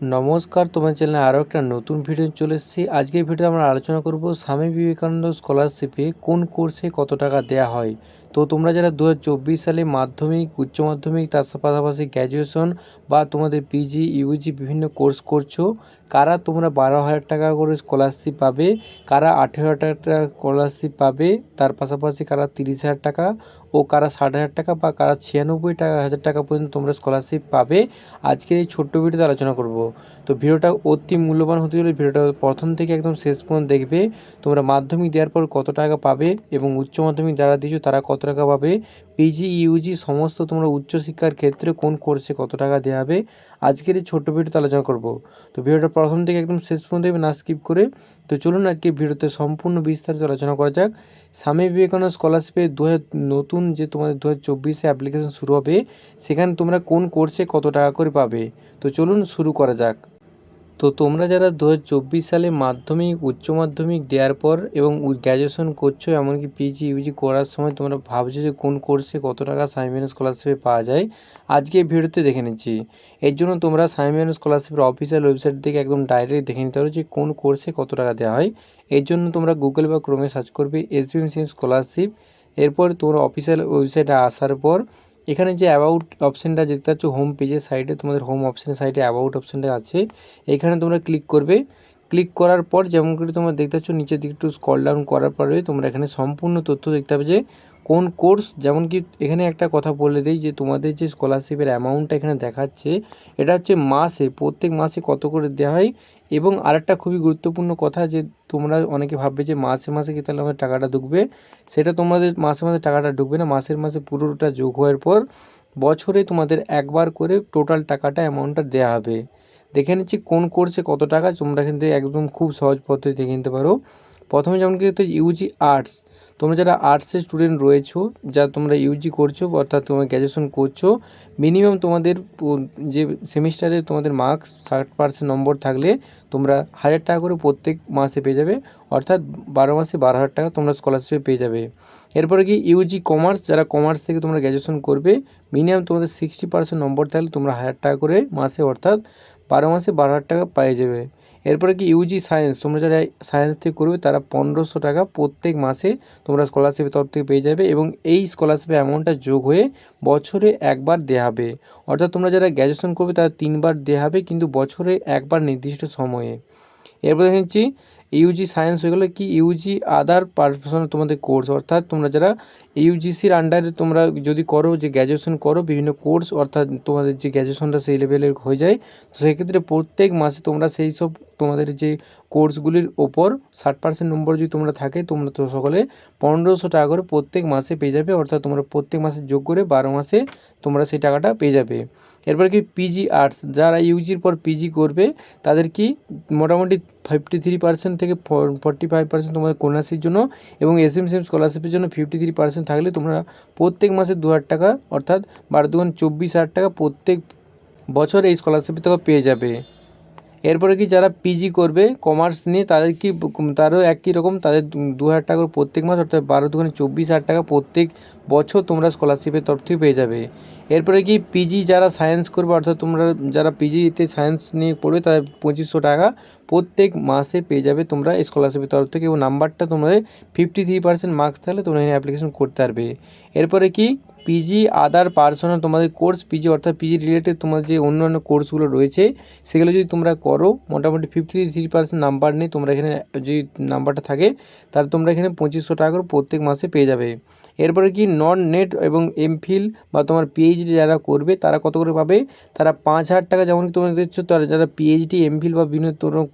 নমস্কার, তোমার চ্যানেলে আরও একটা নতুন ভিডিও চলে এসেছি। আজকের ভিডিও আমরা আলোচনা করব স্বামী বিবেকানন্দ স্কলারশিপে কোন কোর্সে কত টাকা দেয়া হয়। তো তোমরা যারা দু হাজার চব্বিশ সালে মাধ্যমিক, উচ্চ মাধ্যমিক, তার পাশাপাশি গ্র্যাজুয়েশন বা তোমাদের পিজি ইউজি বিভিন্ন কোর্স করছ, কারা তোমরা বারো হাজার টাকা করে স্কলারশিপ পাবে, কারা আঠেরো হাজার টাকা স্কলারশিপ পাবে, তার পাশাপাশি কারা তিরিশ হাজার টাকা ও কারা ষাট হাজার টাকা বা কারা ছিয়ানব্বই টাকা, হাজার টাকা পর্যন্ত তোমরা স্কলারশিপ পাবে, আজকের এই ছোট্ট ভিডিওতে আলোচনা করব। তো ভিডিওটা অতি মূল্যবান হতে গেলে ভিডিওটা প্রথম থেকে একদম শেষ পর্যন্ত দেখবে, তোমরা মাধ্যমিক দেওয়ার পর কত টাকা পাবে এবং উচ্চ মাধ্যমিক যারা দিয়েছ তারা কত টাকা পাবে। পিজি ইউজি সমস্ত তোমরা উচ্চশিক্ষার ক্ষেত্রে কোন কোর্সে কত টাকা দেওয়া হবে? আজকের এই ছোট্ট ভিডিওতে আলোচনা করব। তো ভিডিওটা প্রথম থেকে একদম শেষ পর্যন্ত না স্কিপ করে। তো চলুন আজকে ভিডিওতে সম্পূর্ণ বিস্তারিত আলোচনা করা যাক। স্বামী বিবেকানন্দ স্কলারশিপে দু নতুন যে তোমাদের দু হাজার চব্বিশে অ্যাপ্লিকেশন শুরু হবে, সেখানে তোমরা কোন কোর্সে কত টাকা করে পাবে? তো চলুন শুরু করা যাক। তো তোমরা যারা দু হাজার চব্বিশ সালে মাধ্যমিক, উচ্চ মাধ্যমিক দেওয়ার পর এবং গ্র্যাজুয়েশন করছ, এমনকি পিজি ইউজি করার সময় তোমরা ভাবছ যে কোন কোর্সে কত টাকা সাইমেন স্কলারশিপে পাওয়া যায়, আজকে ভিডিওতে দেখে নিচ্ছি। এর জন্য তোমরা সাইমেন স্কলারশিপের অফিসিয়াল ওয়েবসাইট থেকে একদম ডাইরেক্ট দেখে নিতে পারো যে কোন কোর্সে কত টাকা দেওয়া হয়। এর জন্য তোমরা গুগল বা ক্রোমে সার্চ করবে এসবিএমসি স্কলারশিপ এরপর তোমরা অফিসিয়াল ওয়েবসাইটে আসার পর এখানে যে অ্যাবাউট অপশানটা দেখতে পাচ্ছ হোম পেজের সাইডে তোমাদের হোম অপশানের সাইডে অ্যাবাউট অপশানটা আছে। এখানে তোমরা ক্লিক করবে। ক্লিক করার পর যেমন করে তোমরা দেখতে পাচ্ছ, নিচের দিকে একটু স্কল ডাউন করার পরে তোমরা এখানে সম্পূর্ণ তথ্য দেখতে পাবে যে কোন কোর্স যেমন কি এখানে একটা কথা বলে দিই যে তোমাদের যে স্কলারশিপের অ্যামাউন্টটা এখানে দেখাচ্ছে, এটা হচ্ছে মাসে, প্রত্যেক মাসে কত করে দেওয়া হয় এবং আরেকটা খুবই গুরুত্বপূর্ণ কথা যে তোমরা অনেকে ভাববে যে মাসে মাসে কি তাহলে আমাদের টাকাটা ঢুকবে? সেটা তোমাদের মাসে মাসে টাকাটা ঢুকবে না, মাসের, মাসে পুরোটা যোগ হওয়ার পর বছরে তোমাদের একবার করে টোটাল টাকাটা অ্যামাউন্টটা দেওয়া হবে। দেখে নিচ্ছি কোন কোর্সে কত টাকা, তোমরা কিন্তু একদম খুব সহজ পদ্ধতি দেখে নিতে পারো। প্রথমে যেমন কি ইউজি আর্টস তোমরা যারা আর্টসের স্টুডেন্ট রয়েছো, যা তোমরা ইউজি করছ, অর্থাৎ তোমরা গ্র্যাজুয়েশন করছ মিনিমাম তোমাদের যে সেমিস্টারে তোমাদের মার্কস ষাট পার্সেন্ট নম্বর থাকলে তোমরা হাজার টাকা করে প্রত্যেক মাসে পেয়ে যাবে, অর্থাৎ বারো মাসে বারো হাজার টাকা তোমরা স্কলারশিপে পেয়ে যাবে। এরপরে কি ইউজি কমার্স যারা কমার্স থেকে তোমরা গ্র্যাজুয়েশন করবে মিনিমাম তোমাদের সিক্সটি পার্সেন্ট নম্বর থাকলে তোমরা হাজার টাকা করে মাসে, অর্থাৎ বারো মাসে বারো হাজার টাকা পেয়ে যাবে। এরপরে কি ইউজি সায়েন্স তোমরা যারা সায়েন্স থেকে করবে তারা পনেরোশো টাকা প্রত্যেক মাসে তোমরা স্কলারশিপের তরফ থেকে পেয়ে যাবে এবং এই স্কলারশিপের অ্যামাউন্টটা যোগ হয়ে বছরে একবার দেওয়া হবে। অর্থাৎ তোমরা যারা গ্র্যাজুয়েশন করবে তারা তিনবার দেওয়া হবে কিন্তু বছরে একবার নির্দিষ্ট সময়ে। এরপর দেখেছি ইউজি সায়েন্স হয়ে গেলো কি ইউজি আদার পারফেশনাল তোমাদের কোর্স অর্থাৎ তোমরা যারা ইউজিসির আন্ডারে তোমরা যদি করো যে গ্র্যাজুয়েশন করো, বিভিন্ন কোর্স অর্থাৎ তোমাদের যে গ্র্যাজুয়েশনটা সেই লেভেলের হয়ে যায়, তো সেক্ষেত্রে প্রত্যেক মাসে তোমরা সেই সব তোমাদের যে কোর্সগুলির ওপর ষাট পার্সেন্ট নম্বর যদি তোমরা থাকে, তোমরা তো সকলে পনেরোশো টাকা করে প্রত্যেক মাসে পেয়ে যাবে, অর্থাৎ তোমরা প্রত্যেক মাসে যোগ করে বারো মাসে তোমরা সেই টাকাটা পেয়ে যাবে। এরপর কি পিজি আর্টস যারা ইউজির পর পিজি করবে, তাদের কি মোটামুটি ফিফটি থ্রি পার্সেন্ট থেকে ফর্টি ফাইভ পার্সেন্ট তোমাদের কন্যাশ্রীর জন্য এবং এস এম সিএম স্কলারশিপের জন্য ফিফটি থ্রি পার্সেন্ট থাকলে তোমরা প্রত্যেক মাসে দু হাজার টাকা, অর্থাৎ বারো দুগুণ চব্বিশ হাজার টাকা প্রত্যেক বছর এই স্কলারশিপের টাকা পেয়ে যাবে। এরপরে কি যারা পিজি করবে কমার্স নিয়ে তাদের কি তারও একই রকম, তাদের দু হাজার টাকা করে প্রত্যেক মাস, অর্থাৎ বারো দুখানে চব্বিশ হাজার টাকা প্রত্যেক বছর তোমরা স্কলারশিপের তরফ থেকে পেয়ে যাবে। এরপরে কি পিজি যারা সায়েন্স করবে, অর্থাৎ তোমরা যারা পিজিতে সায়েন্স নিয়ে পড়বে, তাদের পঁচিশশো টাকা প্রত্যেক মাসে পেয়ে যাবে তোমরা স্কলারশিপের তরফ থেকে এবং নাম্বারটা তোমাদের ফিফটি থ্রি পার্সেন্ট মার্কস থাকলে তোমরা এখানে অ্যাপ্লিকেশন করতে পারবে। এরপরে কি পিজি আদার পার্সোনাল তোমাদের কোর্স পিজি অর্থাৎ পিজি রিলেটেড তোমাদের যে অন্যান্য কোর্সগুলো রয়েছে, সেগুলো যদি তোমরা করো, মোটামুটি ফিফটি থ্রি পার্সেন্ট নাম্বার নিয়ে তোমরা এখানে যদি নাম্বারটা থাকে, তাহলে তোমরা এখানে পঁচিশশো টাকা করে প্রত্যেক মাসে পেয়ে যাবে। এরপরে কি নন নেট এবং এমফিল বা তোমার পিএইচডি যারা করবে, তারা কত করে পাবে? তারা পাঁচ হাজার টাকা যেমন তোমরা দিচ্ছ, তারা যারা পিএইচডি এমফিল বা বিভিন্ন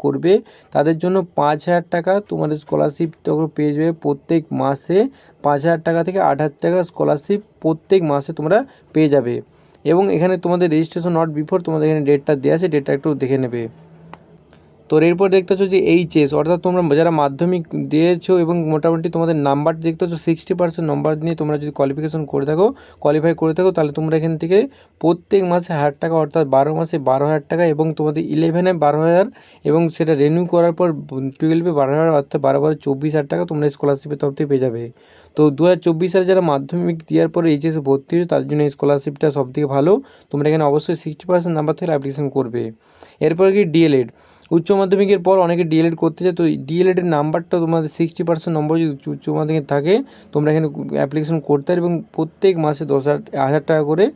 করবে, তাদের জন্য পাঁচ হাজার টাকা তোমাদের স্কলারশিপ তখন পেয়ে যাবে প্রত্যেক মাসে। পাঁচ হাজার টাকা থেকে আট হাজার টাকা স্কলারশিপ প্রত্যেক মাসে তোমরা পেয়ে যাবে। এবং এখানে তোমাদের রেজিস্ট্রেশন নট বিফোর তোমাদের এখানে ডেটটা দেওয়া আছে ডেটটা একটু দেখে নেবে। তো এরপর দেখতে পাচ্ছ যে এইচএস অর্থাৎ তোমরা যারা মাধ্যমিক দিয়েছ এবং মোটামুটি তোমাদের নাম্বার দেখতে পাচ্ছ সিক্সটি পার্সেন্ট নাম্বার নিয়ে তোমরা যদি কোয়ালিফিকেশন করে থাকো কোয়ালিফাই করে থাকো, তাহলে তোমরা এখান থেকে প্রত্যেক মাসে হাজার টাকা, অর্থাৎ বারো মাসে বারো হাজার টাকা এবং তোমাদের ইলেভেনে বারো হাজার এবং সেটা রেনিউ করার পর টুয়েলভে বারো হাজার, অর্থাৎ বারো বারো চব্বিশ হাজার টাকা তোমরা স্কলারশিপের তরফ থেকে পেয়ে যাবে। তো দু হাজার চব্বিশ সালে যারা মাধ্যমিক দেওয়ার পরে এইচএসে ভর্তি হয়েছে তার জন্য স্কলারশিপটা সবথেকে ভালো। তোমরা এখানে অবশ্যই সিক্সটি পার্সেন্ট নাম্বার থেকে অ্যাপ্লিকেশন করবে। এরপরে কি ডিএলএড উচ্চ মাধ্যমিকের পর অনেকে ডিএলএড করতে চায়, তো ডিএলএডের নাম্বারটা তোমাদের সিক্সটি পার্সেন্ট নম্বর যদি উচ্চ- মাধ্যমিক থাকে, তোমরা এখানে অ্যাপ্লিকেশন করতে পারবে এবং প্রত্যেক মাসে দশ হাজার টাকা করে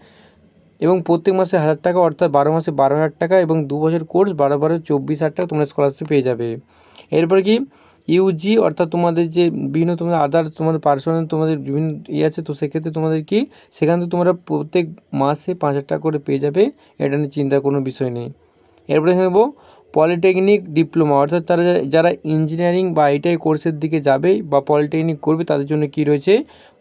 এবং প্রত্যেক মাসে হাজার টাকা, অর্থাৎ বারো মাসে বারো হাজার টাকা এবং দু বছর কোর্স বারো বারো চব্বিশ হাজার টাকা তোমরা স্কলারশিপ পেয়ে যাবে। এরপরে কি? ইউজি অর্থাৎ তোমাদের যে বিভিন্ন তোমাদের আদার তোমাদের পার্সোনাল তোমাদের বিভিন্ন ইয়ে আছে, তো সেক্ষেত্রে তোমাদের কি? সেখান থেকে তোমরা প্রত্যেক মাসে পাঁচ হাজার টাকা করে পেয়ে যাবে, এটা নিয়ে চিন্তার কোনো বিষয় নেই। এরপরে নেব পলিটেকনিক ডিপ্লোমা অর্থাৎ তারা যারা ইঞ্জিনিয়ারিং বা আইটিআই কোর্সের দিকে যাবে বা পলিটেকনিক করবে, তাদের জন্য কি রয়েছে?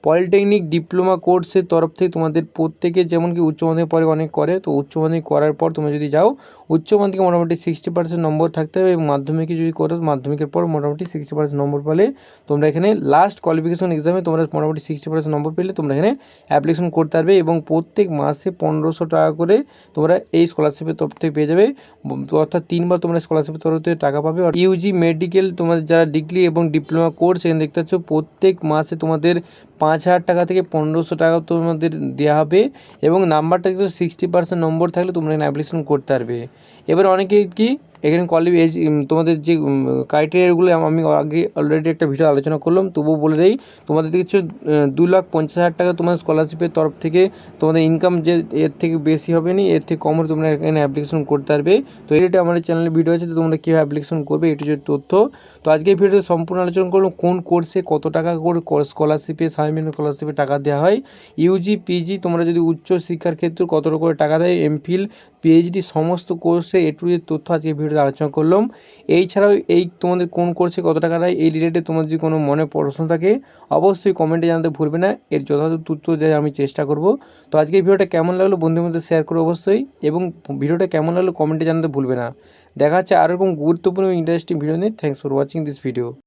পলিটেকনিক ডিপ্লোমা কোর্সের তরফ থেকে তোমাদের প্রত্যেকে যেমন কি উচ্চ মাধ্যমিক পরে অনেক করে, তো উচ্চ মাধ্যমিক করার পর তোমরা যদি যাও, উচ্চ মাধ্যমিকে মোটামুটি সিক্সটি পার্সেন্ট নম্বর থাকতে হবে এবং মাধ্যমিকে যদি করো, মাধ্যমিকের পর মোটামুটি সিক্সটি পার্সেন্ট নম্বর পেলে তোমরা এখানে লাস্ট কোয়ালিফিকেশন এক্সামে তোমরা মোটামুটি সিক্সটি পার্সেন্ট নম্বর পেলে তোমরা এখানে অ্যাপ্লিকেশন করতে পারবে এবং প্রত্যেক মাসে পনেরোশো টাকা করে তোমরা এই স্কলারশিপের তরফ থেকে পেয়ে যাবে। অর্থাৎ তিনবার তোমরা স্কলারশিপের তরফ থেকে টাকা পাবে। ইউজি মেডিকেল তোমাদের যারা ডিগ্রি এবং ডিপ্লোমা কোর্স এখানে দেখতে পাচ্ছ, প্রত্যেক মাসে তোমাদের পাঁচ হাজার টাকা থেকে পনেরোশো টাকা তোমাদের দেওয়া হবে এবং নাম্বারটা কিন্তু সিক্সটি পার্সেন্ট নম্বর থাকলে তোমরা এখানে অ্যাপ্লিকেশন করতে পারবে। এবার অনেকে কি এখানে কোয়ালি এজ তোমাদের যে ক্রাইটেরিয়াগুলো আমি আগে অলরেডি একটা ভিডিও আলোচনা করলাম, তবুও বলে দেই, তোমাদের কিছু দু লাখ পঞ্চাশ হাজার টাকা তোমার স্কলারশিপের তরফ থেকে তোমাদের ইনকাম যে, এর থেকে বেশি হবে না, এর থেকে কম হলে তোমরা এখানে অ্যাপ্লিকেশন করতে পারবে। তো এটা আমাদের চ্যানেলে ভিডিও আছে, তো তোমরা কীভাবে অ্যাপ্লিকেশন করবে, এটি যে তথ্য। তো আজকে ভিডিওতে সম্পূর্ণ আলোচনা করলাম কোন কোর্সে কত টাকা করে স্কলারশিপে সাইমেন্ট স্কলারশিপে টাকা দেওয়া হয় ইউজি পিজি তোমরা যদি উচ্চ শিক্ষার ক্ষেত্রে কত করে টাকা দেয় এমফিল পিএইচডি সমস্ত কোর্সে এ টু এর তথ্য আজকে ভিডিওতে আলোচনা করলাম। এই ছাড়াও এই তোমাদের কোন কোর্সে কত টাকা দেয়, এই রিলেটেড তোমার যদি কোনো মনে প্রশ্ন থাকে, অবশ্যই কমেন্টে জানাতে ভুলবে না। এর যথাযথ উত্তর দেওয়ার আমি চেষ্টা করব। তো আজকে ভিডিওটা কেমন লাগল বন্ধুর মধ্যে শেয়ার করো অবশ্যই এবং ভিডিওটা কেমন লাগল কমেন্টে জানাতে ভুলবে না। দেখা হচ্ছে আরও এরকম গুরুত্বপূর্ণ ইন্টারেস্টিং ভিডিও নিয়ে। Thanks for watching this video